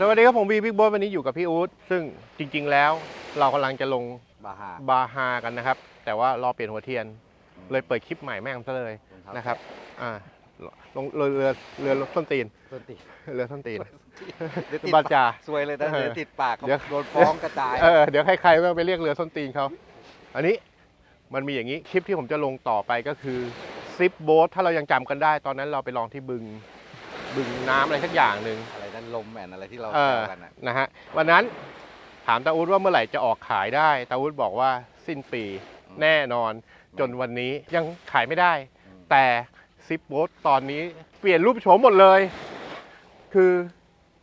สวัสดีครับผมวีบิ๊กบอสวันนี้อยู่กับพี่อู๊ดซึ่งจริง ๆ แล้วเรากำลังจะลงบาฮาบาฮากันนะครับ แต่ว่ารอเปลี่ยนหัวเทียน เลยเปิดคลิปใหม่แม่งซะเลยนะครับอ่าลงเรือเรือเรือส้นตีนต้นติดเรือส้นตีนเดี๋ยวติดบาจาซวยเลยนะเออเดี๋ยวติดปากเขาเดี๋ยวโดนฟ้องกระจายเออเดี๋ยวใครๆแม่งไปเรียกเรือส้นตีนเขาอันนี้มันมีอย่างนี้คลิปที่ผมจะลงต่อไปก็คือซิปโบ๊ทถ้าเรายังจำกันได้ ตอนนั้นเราไปลองที่บึงบึงน้ำอะไรสักอย่างหนึ่งอะไร นั่นลมแอนอะไรที่เราเอแซอวกันน่ะนะฮะวันนั้นถามตาอุดว่าเมื่อไหร่จะออกขายได้ตาอุดบอกว่าสิ้นปีแน่นอนจนวันนี้ยังขายไม่ได้ แต่ซิปโบ๊ทตอนนี้เปลี่ยนรูปโฉมหมดเลย คือ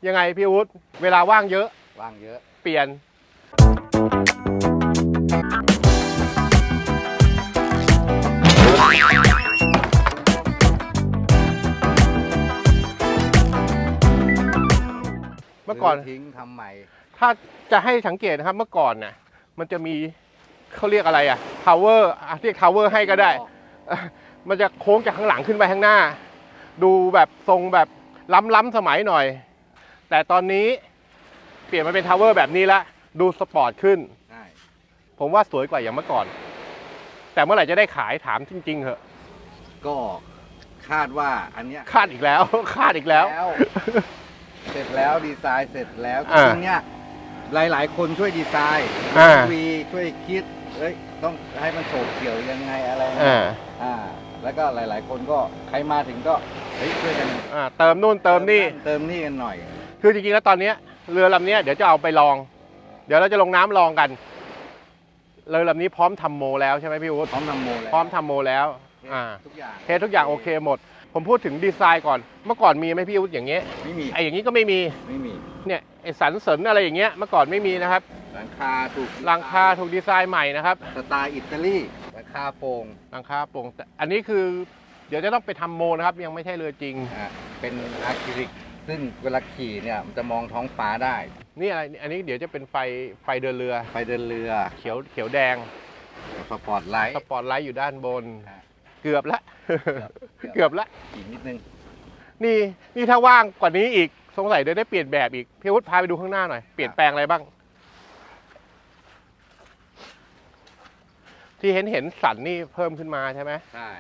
ยังไงพี่อุดเวลาว่างเยอะว่างเยอะ เปลี่ยน มื่อก่อนซื้ทิ้งทำใหม่ถ้าจะให้สังเกตนะครับเมื่อก่อนน่ะมันจะมีเขาเรียกอะไรอะ power อะเรียก power ให้ก็ได้เอ่อมันจะโค้งจากข้างหลังขึ้นไปข้างหน้า ดูแบบทรงแบบล้ำๆสมัยหน่อย แต่ตอนนี้เปลี่ยนมาเป็นทาวเวอร์แบบนี้ละดูสปอร์ตขึ้น ใช่ผมว่าสวยกว่าอย่างเมื่อก่อน แต่เมื่อไหร่จะได้ขายถามจริง ๆเหอะก็คาดว่าอันเนี้ยคาดอีกแล้ว คาดอีกแล้ว เสร็จแล้วดีไซน์เสร็จแล้วอ่าจริงๆเนี่ยหลาย ๆ คนช่วยดีไซน์อ่า วีช่วยคิดเอ้ยต้องให้มันโฉบเฉี่ยวยังไงอะไรนะอ่าอ่า แล้วก็หลาย ๆ คนก็ใครมาถึงก็เฮ้ยช่วยกันอ่าเติมนู่นเติมนี่ เติมนี่กันหน่อยคือจริงๆแล้วตอนเนี้ยเรือลำเนี้ยเดี๋ยวจะเอาไปลอง เดี๋ยวเราจะลงน้ำลองกัน เรือลำนี้พร้อมทำโมแล้วใช่ไหมพี่อุ๊ดพร้อมทำโมแล้วพร้อมทำโมแล้ว อ่า ทุกอย่าง เทสทุกอย่างโอเคหมด ผมพูดถึงดีไซน์ก่อน เมื่อก่อนมีไหมพี่อุ๊ดอย่างเงี้ยไม่มีไออย่างนี้ก็ไม่มี ไม่มีเนี่ยไอสันเสริญอะไรอย่างเงี้ยเมื่อก่อนไม่มีนะครับ หลังคาถูกหลังคาถูกดีไซน์ใหม่นะครับสไตล์อิตาลีหลังคาโปร่งหลังคาโปร่งแต่อันนี้คือ เดี๋ยวจะต้องไปทำโมนะครับ ยังไม่ใช่เรือจริง อะเป็นอะคริลิก ซึ่งเวลาขี่เนี่ยมันจะมองท้องฟ้าได้ นี่อะไรอันนี้เดี๋ยวจะเป็นไฟไฟเดินเรือ ไฟเดินเรือเขียวเขียวแดงสปอร์ตไลท์สปอตไลท์อยู่ด้านบน อะ เกือบละเกือบเกือบละอีกนิดนึงนี่นี่ถ้าว่างกว่านี้อีกสงสัยเดี๋ยวได้เปลี่ยนแบบอีกพี่วุฒิพาไปดูข้างหน้าหน่อยเปลี่ยนแปลงอะไรบ้าง ที่เห็นเห็นสันนี่เพิ่มขึ้นมาใช่ไหมใช่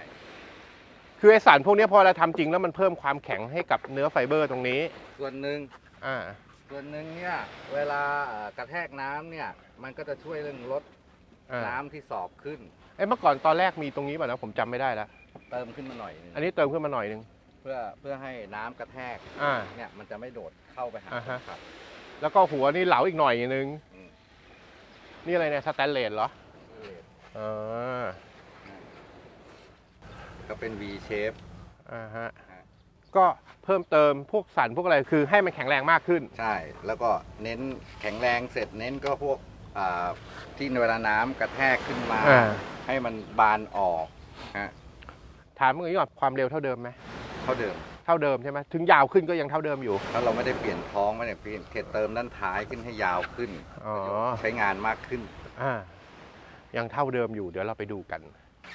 คือไอสันพวกเนี้ยพอเราทำจริงแล้วมันเพิ่มความแข็งให้กับเนื้อไฟเบอร์ตรงนี้ ส่วนหนึ่งอ่า ส่วนหนึ่งเนี่ย เวลาเอ่อกระแทกน้ำเนี่ย มันก็จะช่วยเรื่องลดอ่า น้ำที่สอบขึ้น เอ้ยเมื่อก่อนตอนแรกมีตรงนี้ป่ะนะผมจำไม่ได้แล้ว เติมขึ้นมาหน่อยนึงอันนี้เติมขึ้นมาหน่อยนึง เพื่อเพื่อให้น้ำกระแทกอ่า เนี่ยมันจะไม่โดดเข้าไปหาอ่าฮะคนขับ แล้วก็หัวนี่เหลาอีกหน่อยนึง อืม นี่อะไรเนี่ยสแตนเลสเหรออ่าก็เป็น V shape อ่าฮะฮะ ก็เพิ่มเติมพวกสันพวกอะไรคือให้มันแข็งแรงมากขึ้น ใช่ แล้วก็เน้นแข็งแรงเสร็จเน้นก็พวกอ่าที่เวลาน้ำกระแทกขึ้นมา อ่า ให้มันบานออกฮะถามเมื่อกี้ก่อนความเร็วเท่าเดิมไหมเท่าเดิม เท่าเดิมใช่ไหมถึงยาวขึ้นก็ยังเท่าเดิมอยู่ ถ้าเราไม่ได้เปลี่ยนท้องไม่ได้เปลี่ยนเขตเติมด้านท้ายขึ้นให้ยาวขึ้นอ๋อ ใช้งานมากขึ้น อ่ายังเท่าเดิมอยู่เดี๋ยวเราไปดูกัน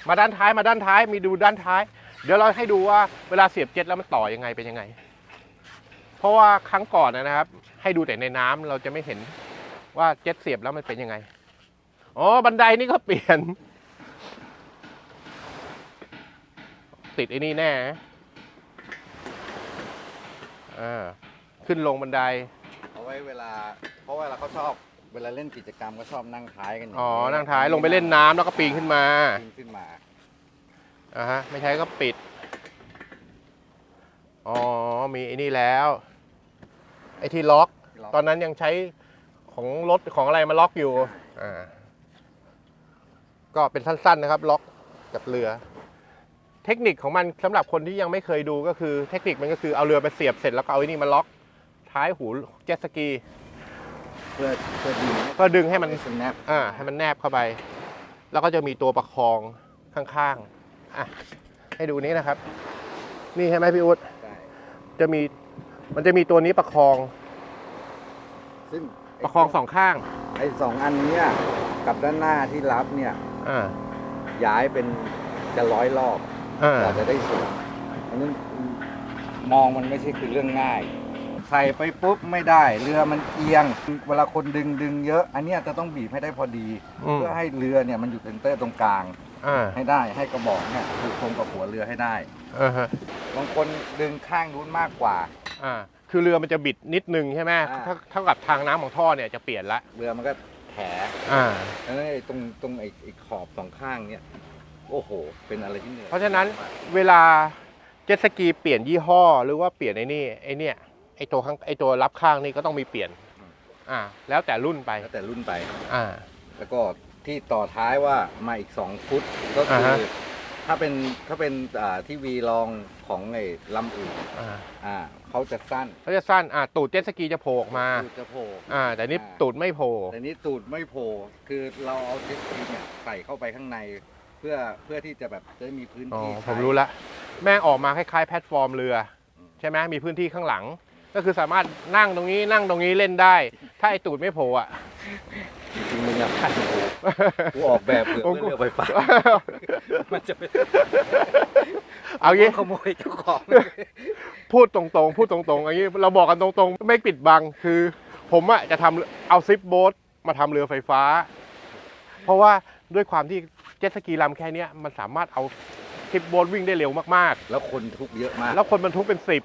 มาด้านท้ายมาด้านท้ายมีดูด้านท้าย เดี๋ยวเราให้ดูว่าเวลาเสียบเจ็ตแล้วมันต่อยังไงเป็นยังไง เพราะว่าครั้งก่อนนะครับ ให้ดูแต่ในน้ำเราจะไม่เห็นว่าเจ็ตเสียบแล้วมันเป็นยังไงอ๋อบันไดนี่ก็เปลี่ยน ติดไอ้นี่แน่อ่าขึ้นลงบันได เอาไว้เวลา เพราะเวลาเขาชอบ เวลาเล่นกิจกรรมก็ชอบนั่งท้ายกันย่อ๋อ นั่งท้ายลงไปเล่นน้ำแล้วก็ปีนขึ้นมา ปีนขึ้นมา อ่าฮะ ไม่ใช้ก็ปิด อ๋อ มีไอ้นี่แล้ว ไอ้ที่ล็อกตอนนั้นยังใช้ของรถของอะไรมาล็อกอยู่ อ่า ก็เป็นสั้นๆนะครับ ล็อกกับเรือ เทคนิคของมันสำหรับคนที่ยังไม่เคยดูก็คือเทคนิคมันก็คือเอาเรือไปเสียบเสร็จแล้วก็เอาไอ้นี่มาล็อกท้ายหูเจ็ตสกีเพื่อเพื่อดึงเพื่อดึงให้มันสแนปอ่าให้มันแนบเข้าไป แล้วก็จะมีตัวประคองข้างๆอะให้ดูนี้นะครับ นี่ใช่ไหมพี่อุ๊ดใช่จะมีมันจะมีตัวนี้ประคอง ซึ่งประคองสองข้าง ไอ้สองอันเนี้ยกับด้านหน้าที่รับเนี่ยอ่าย้ายเป็นจะร้อยรอบ อ่ากว่าจะได้ส่วนอันนั้นมองมันไม่ใช่คือเรื่องง่าย ใส่ไปปุ๊บไม่ได้ เรือมันเอียง เวลาคนดึงดึงเยอะ อันเนี้ยจะต้องบีบให้ได้พอดี อืม เพื่อให้เรือเนี่ยมันอยู่เซนเตอร์ตรงกลาง อ่าให้ได้ให้กระบอกเนี่ยถูกตรงกับหัวเรือให้ได้ อ่าฮะบางคนดึงข้างนู้นมากกว่า อ่าคือเรือมันจะบิดนิดนึงใช่ไหมอ่า เท่าเท่ากับทางน้ำของท่อเนี่ยจะเปลี่ยนละเรือมันก็แผลอ่า แล้วไอ้ตรงตรงไอ้ไอ้ขอบสองข้างเนี่ย โอ้โห เป็นอะไรที่เหนื่อยเพราะฉะนั้นเวลาเจ็ตสกีเปลี่ยนยี่ห้อหรือว่าเปลี่ยนไอ้นี่ไอ้เนี่ยไอ้ตัวข้างไอ้ตัวรับข้างนี่ก็ต้องมีเปลี่ยนอ่าแล้วแต่รุ่นไปแล้วแต่รุ่นไปอ่าแล้วก็ที่ต่อท้ายว่ามาอีก 2 ฟุตก็คืออ่าฮะถ้าเป็นถ้าเป็นอ่าที่วีลองของไอ้ลำอื่นอ่าอ่าเขาจะสั้นเขาจะสั้นอ่าตูดเจ็ตสกีจะโผล่ออกมาตูดจะโผล่อ่าแต่นี่อ่าตูดไม่โผล่แต่นี้ตูดไม่โผล่คือเราเอาเจ็ตสกีเนี่ยใส่เข้าไปข้างใน เพื่อเพื่อที่จะแบบจะได้มีพื้นอ๋อที่ผมใช้รู้ละแม่งออกมาคล้ายๆแพลตฟอร์มเรือ ใช่ไหมมีพื้นที่ข้างหลัง ก็คือสามารถนั่งตรงนี้นั่งตรงนี้เล่นได้ ถ้าไอ้ตูดไม่โผล่อะ จริงๆมึงอะพันกูกูออกแบบเผื่อผมเพื่อเรือไฟฟ้ามันจะเป็นเอางี้ ขโมยเจ้าของพูดตรงๆ พูดตรงๆอย่างนี้เราบอกกันตรงๆ ไม่ปิดบังคือ ผมอะจะทำเอาซิปโบ๊ทมาทำเรือไฟฟ้า เพราะว่าด้วยความที่ เจ็ตสกีลำแค่เนี้ยมันสามารถเอาซิปโบ๊ทวิ่งได้เร็วมากแล้วคนทุกข์เยอะมาก ๆ แล้วคนบรรทุกเป็นสิบ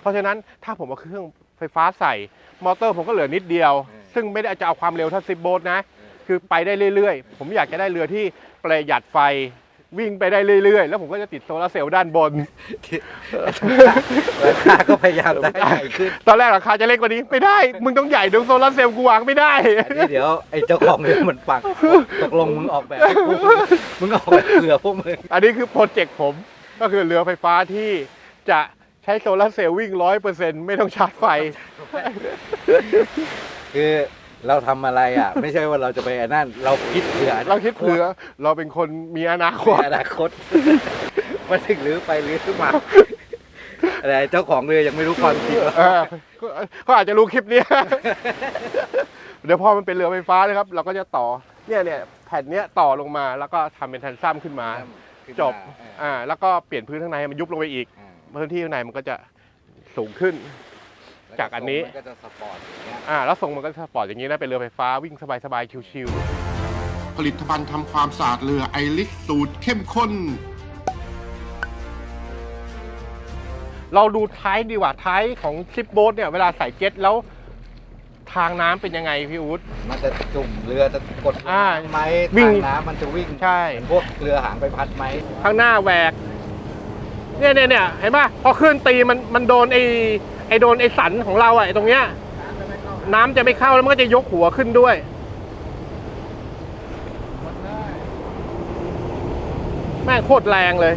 เพราะฉะนั้นถ้าผมเอาเครื่องไฟฟ้าใส่ มอเตอร์ผมก็เหลือนิดเดียวซึ่งไม่ได้จะเอาความเร็วเท่าซิปโบ๊ทนะคือไปได้เรื่อย ๆ ผมอยากจะได้เรือที่ประหยัดไฟ วิ่งไปได้เรื่อยๆ แล้วผมก็จะติดโซลาร์เซลล์ด้านบน ราคาก็พยายามจะให้ใหญ่ขึ้นตอนแรกราคาจะเล็กกว่านี้ไม่ได้ มึงต้องใหญ่ดูโซลาร์เซลล์กูวางไม่ได้ อันนี้เดี๋ยวไอ้เจ้าของเรือมันฟังตกลงมึงออกแบบให้กูมึงออกแบบเผื่อพวกมึงอันนี้คือโปรเจกต์ผมก็คือเรือไฟฟ้าที่จะใช้โซลาร์เซลล์วิ่งร้อยเปอร์เซ็นต์ไม่ต้องชาร์จไฟ คือ เราทำอะไรอะ ไม่ใช่ว่าเราจะไปอันนั่นเราคิดเผื่อเราคิดเผื่อเราเป็นคนมีอนาคเผื่อตอนาคตมาถึงหรือไปหรือขึ้นมาอะไรเจ้าของเรือยังไม่รู้ความจริงว่า เออก็เขาอาจจะรู้คลิปเนี้ย เดี๋ยวพอมันเป็นเรือไฟฟ้านะครับ เราก็จะต่อ เนี่ยเนี่ยแผ่นเนี้ยต่อลงมาแล้วก็ทำเป็นแทนซัมขึ้นมา จบ อ่า แล้วก็เปลี่ยนพื้นข้างในให้มันยุบลงไปอีก พื้นที่ข้างในมันก็จะสูงขึ้น จากอันนี้มันก็จะสปอร์ตอย่างเงี้ย อ่าแล้วทรงมันก็สปอร์ตอย่างนี้นะเป็นเรือไฟฟ้าวิ่งสบายๆชิวๆผลิตภัณฑ์ทำความสะอาดเรือไอริสสูตรเข้มข้นเราดูท้ายดีกว่าท้ายของซิปโบ๊ทเนี่ยเวลาใส่เจ็ตแล้วทางน้ำเป็นยังไงพี่อู๊ด มันจะจุ่มเรือจะกดอ่าไหมวิ่ง ทางน้ำมันจะวิ่งใช่พวกเรือหางไปพัดไหมข้างหน้าแหวก เนี่ยเนี่ยเนี่ยเห็นป่ะพอขึ้นตีมันมันโดนไอ ไอโดนไอสันของเราอะไอตรงเนี้ย น้ำจะไม่เข้าแล้วมันก็จะยกหัวขึ้นด้วย แม่งโคตรแรงเลย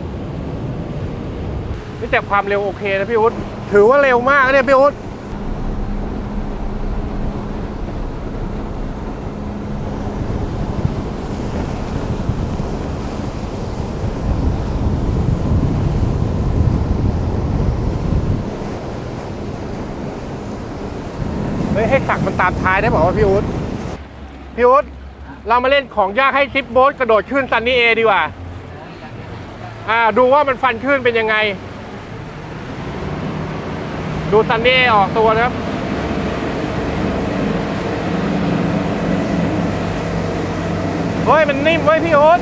นี่แต่ความเร็วโอเคนะพี่อุ๊ดถือว่าเร็วมากเนี่ยพี่อุ๊ดเฮ้ยให้สักมันตามท้ายได้บอกว่าพี่อุ๊ดพี่อุ๊ดเรามาเล่นของยากให้ซิปโบ๊ทกระโดดขึ้นซันนี่เอดีกว่า อ่า ดูว่ามันฟันขึ้นเป็นยังไง ดูซันนี่เอออกตัวนะครับเฮ้ยมันนิ่มเว้ยพี่โอ๊ต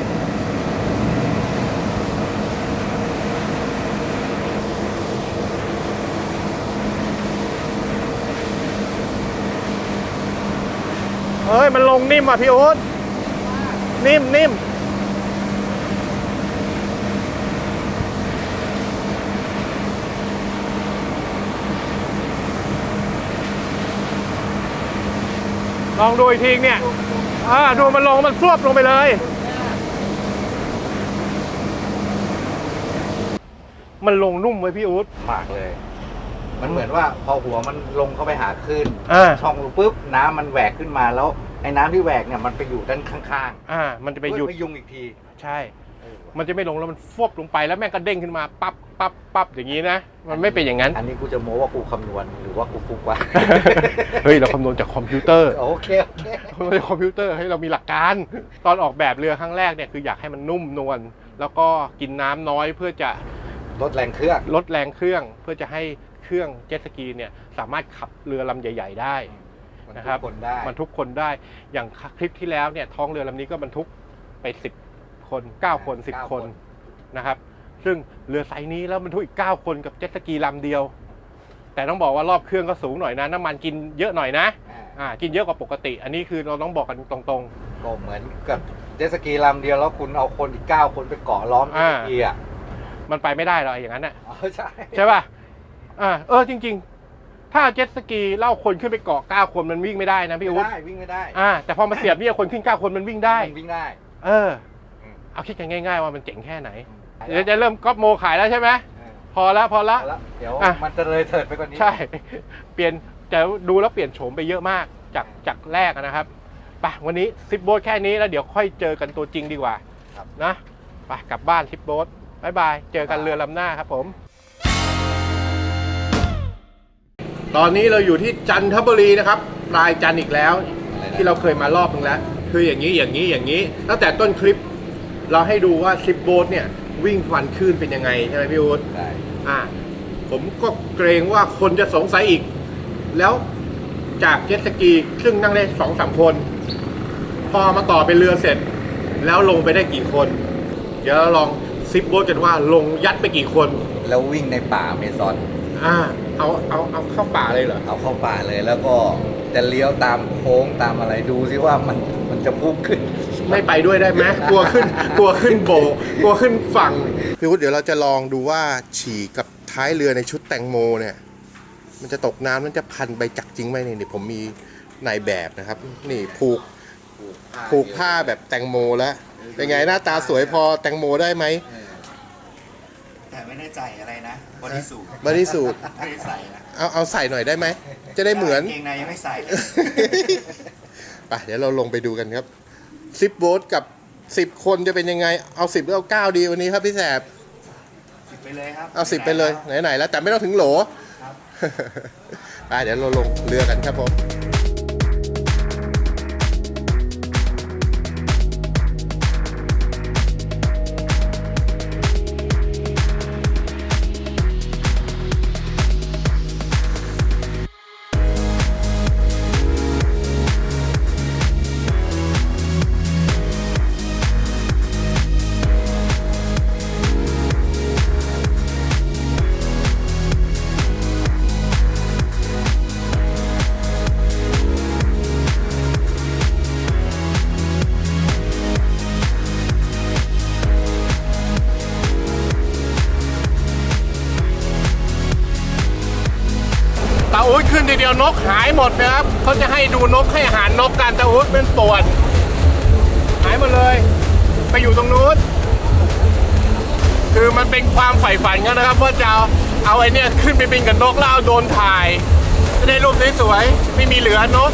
ฮ้ย มันลงนิ่มอะพี่โอ๊ตนิ่มนิ่มลองดูอีกทีเนี่ยอ่าดูมันลงมันซวบลงไปเลย มันลงนุ่มไว้ยพี่อู๊ด มากเลย มันเหมือนว่าพอหัวมันลงเข้าไปหาคลื่นอ่าช่องรูปุ๊บน้ำมันแหวกขึ้นมาแล้ว ไอ้น้ำที่แหวกเนี่ยมันไปอยู่ด้านข้างอ่า มันจะๆไปหยุด เพื่อพยุงอีกทีใช่มันจะไม่ลงแล้วมันฟบลงไปแล้วแม่งก็เด้งขึ้นมาปั๊บปั๊บปั๊บอย่างนี้นะ มันไม่เป็นอย่างนั้น อันนี้กูจะโม้ว่ากูคำนวณหรือว่ากูฟุกวะ เฮ้ย เราคำนวณจากคอมพิวเตอร์โอเคโอเคคำนวณจากคอมพิวเตอร์ให้เรามีหลักการ ตอนออกแบบเรือครั้งแรกเนี่ยคืออยากให้มันนุ่มนวลแล้วก็กินน้ำน้อยเพื่อจะลดแรงเครื่องลดแรงเครื่อง เพื่อจะให้เครื่องเจ็ตสกีเนี่ยสามารถขับเรือลำใหญ่ ๆ ได้มั นนะทุครับกคนได้ บรรทุกคนได้ อย่างคลิปที่แล้วเนี่ยท้องเรือลำนี้ก็บรรทุกไป 10 คน 9 คน10คน นะครับ ซึ่งเรือไซส์นี้แล้วบรรทุกอีก 9 คนกับเจ็ตสกีลำเดียว แต่ต้องบอกว่ารอบเครื่องก็สูงหน่อยนะ น้ำมันกินเยอะหน่อยนะอ่าอ่ากินเยอะกว่าปกติ อันนี้คือเราต้องบอกกันตรง ก็เหมือนกับเจ็ตสกีลำเดียวแล้วคุณเอาคนอีกเก้าคนไปเกาะล้อมเจ็ตสกีอะๆ มันไปไม่ได้หรอกอย่างนั้นน่ะ อ๋อใช่ ใช่ป่ะอ่าเออจริง ๆ ถ้าเจ็ตสกีเล่าคนขึ้นไปเกาะ9คนมันวิ่งไม่ได้นะพี่ไม่อุ๊ดได้วิ่งไม่ได้อ่าแต่พอมาเสียบเนี่ยคนขึ้น9คนมันวิ่งได้ มันวิ่งได้ เอออืมเอาคิดกันง่าย ๆ ว่ามันเจ๋งแค่ไหนอืมเดี๋ยวจะเริ่มก๊อปโมขายแล้วใช่ไหมเออพอแล้วพอละเอาละ เดี๋ยวอะมันจะเลยเถิดไปกว่านี้ ใช่ เปลี่ยนจะดูแล้วเปลี่ยนโฉมไปเยอะมากจากจากแรกอะนะครับไปวันนี้ซิปโบ๊ทแค่นี้แล้วเดี๋ยวค่อยเจอกันตัวจริงดีกว่าครับนะไปกลับบ้านซิปโบ๊ทบายบาย เจอกันเรือลำหน้าครับผม ตอนนี้เราอยู่ที่จันทบุรีนะครับปลายจันทร์อีกแล้วอะไรนะที่เราเคยมารอบนึงแล้ว คืออย่างนี้อย่างนี้อย่างนี้ ตั้งแต่ต้นคลิป เราให้ดูว่าซิปโบ๊ทเนี่ย วิ่งฟันคลื่นเป็นยังไงใช่ไหมพี่อู๊ดได้อ่า ผมก็เกรงว่าคนจะสงสัยอีก แล้วจากเจ็ตสกีซึ่งนั่งได้สองสามคน พอมาต่อเป็นเรือเสร็จ แล้วลงไปได้กี่คน เดี๋ยวเราลองซิปโบ๊ทกันว่าลงยัดไปกี่คน แล้ววิ่งในป่าเมซอนอ่า เอาเอาเอาเข้าป่าเลยเหรอเอาเข้าป่าเลยแล้วก็จะเลี้ยวตามโค้งตามอะไรดูซิว่ามันมันจะพุ่งขึ้น ไม่ไปด้วยได้ไหมกลัวขึ้นกลัวขึ้นโบกกลัวขึ้นฝั่งพี่วุฒิเดี๋ยวเราจะลองดูว่าฉี่กับท้ายเรือในชุดแตงโมเนี่ย มันจะตกน้ำมันจะพันใบจักรจริงไหมนี่นี่ผมมีนายแบบนะครับ นี่ผูกผูกผ้าแบบแตงโมแล้วเป็นไงหน้าตาสวยพอแตงโมได้ไหมแต่ไม่แน่ใจอะไรนะ บอดี้สูทบริสูทไม่ได้ใส่นะเอาเอาใส่หน่อยได้ไหม จะได้เหมือนเกงในยังไม่ใส่เลยไปเดี๋ยวเราลงไปดูกันครับซิปโบ๊ทกับสิบคนจะเป็นยังไง เอาสิบหรือเอาเก้าดีวันนี้ครับพี่แสบ สิบไปเลยครับเอาสิบไปเลย ไหนๆแล้วแต่ไม่ต้องถึงโหล ครับ ไปเดี๋ยวเราลงเรือกันครับผม ยวนกหายหมดนะครับเขาจะให้ดูนกให้อาหารนกกันตาอุ้ดเป็นปวดหายหมดเลย ไปอยู่ตรงนู้นคือมันเป็นความใฝ่ฝันกันนะครับว่าจะเอาไอ้นี่ขึ้นไปบินกับนกแล้วเอาโดนถ่ายจะได้รูปสวยๆไม่มีเหลือนก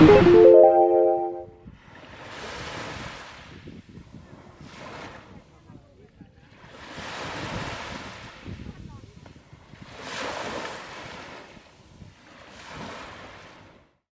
เ